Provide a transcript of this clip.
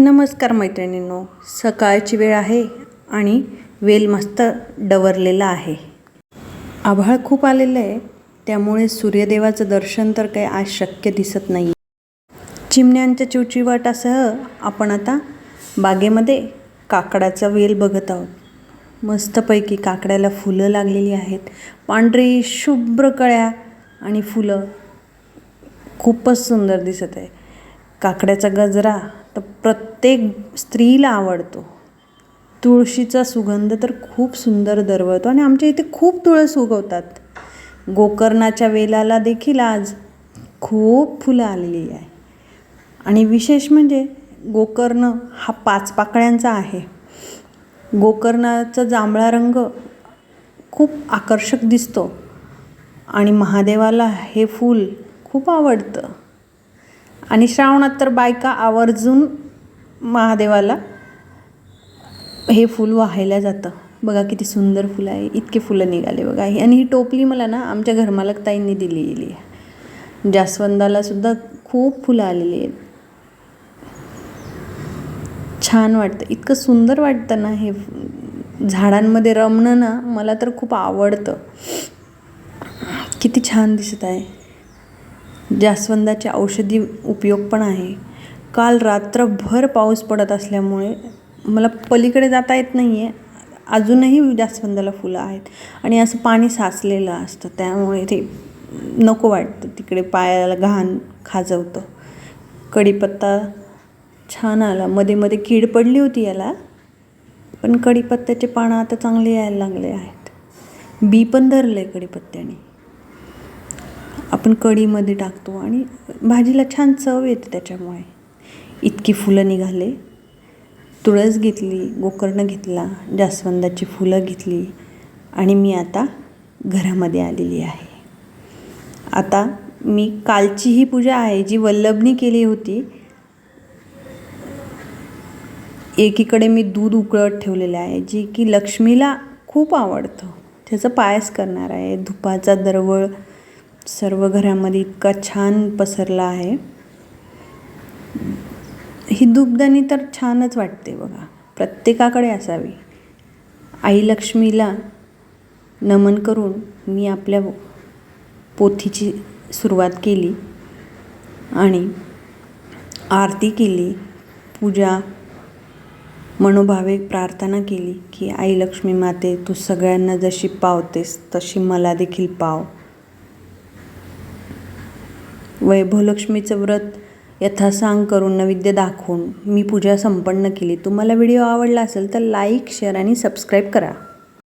नमस्कार मैत्रिणींनो सकाळची वेळ आहे आणि वेल मस्त डवरलेला आहे. आभाळ खूप आलेलं आहे त्यामुळे सूर्यदेवाचं दर्शन तर काही आज शक्य दिसत नाही चिमण्यांच्या चिवचिवाटासह आपण आता बागेमध्ये काकडाचा वेल बघत आहोत. मस्तपैकी काकड्याला फुलं लागलेली आहेत. पांढरी शुभ्र कळ्या आणि फुलं खूपच सुंदर दिसत आहे. काकड्याचा गजरा प्रत्येक स्त्रीला आवडतो. तुळशीचा सुगंध तर खूप सुंदर दरवळतो आणि आमच्या इथे खूप तुळस उगवतात. गोकर्णाच्या वेलाला देखील आज खूप फुलं आलेली आहे. आणि विशेष म्हणजे गोकर्ण हा पाच पाकळ्यांचा आहे. गोकर्णाचा जांभळा रंग खूप आकर्षक दिसतो आणि महादेवाला हे फूल खूप आवडतं. आणि श्रावणात तर बायका आवर्जून महादेवाला हे फूल वाहायला जातं. बघा किती सुंदर फुलं आहे. इतके फुलं निघाले बघा ही. आणि ही टोपली मला ना आमच्या घरमालक ताईंनी दिलेली आहे. जास्वंदाला सुद्धा खूप फुलं आलेली आहेत. छान वाटतं. इतकं सुंदर वाटतं ना हे झाडांमध्ये रमणं ना मला तर खूप आवडतं. किती छान दिसत आहे. जास्वंदाचे औषधी उपयोग पण आहे. काल रात्रभर पाऊस पडत असल्यामुळे मला पलीकडे जाता येत नाही आहे अजूनही जास्वंदाला फुलं आहेत. आणि असं पाणी साचलेलं असतं. त्यामुळे ते नको वाटतं. तिकडे पायाला घाण खाजवतं. कढीपत्ता छान आला. मध्ये मध्ये कीड पडली होती याला. पण कढीपत्त्याचे पानं आता चांगले यायला लागले आहेत. बी पण धरलं आहे कढीपत्त्याने. आपण कढीमध्ये टाकतो आणि भाजीला छान चव येते त्याच्यामुळे. इतकी फुलं निघाले. तुळस घेतली गोकर्ण घेतला जास्वंदाची फुलं घेतली आणि मी आता घरामध्ये आलेली आहे. आता मी कालची ही पूजा आहे जी वल्लभनी केली होती. एकीकडे मी दूध उकळत ठेवलेलं आहे जी की लक्ष्मीला खूप आवडतं. त्याचं पायस करणार आहे. धुपाचा दरवळ सर्व घरामध्ये इतका छान पसरला आहे. ही धूपदानी तर छानच वाटते बघा. प्रत्येकाकडे असावी. आई लक्ष्मीला नमन करून मी आपल्या पोथीची सुरुवात केली आणि आरती केली पूजा मनोभावे प्रार्थना केली की आई लक्ष्मी माते तू सगळ्यांना जशी पावतेस तशी मला देखील पाव. वैभवलक्ष्मीचं व्रत यथासांग करून नैवेद्य दाखवून मी पूजा संपन्न केली. तुम्हाला व्हिडिओ आवडला असेल तर लाईक शेअर आणि सबस्क्राईब करा.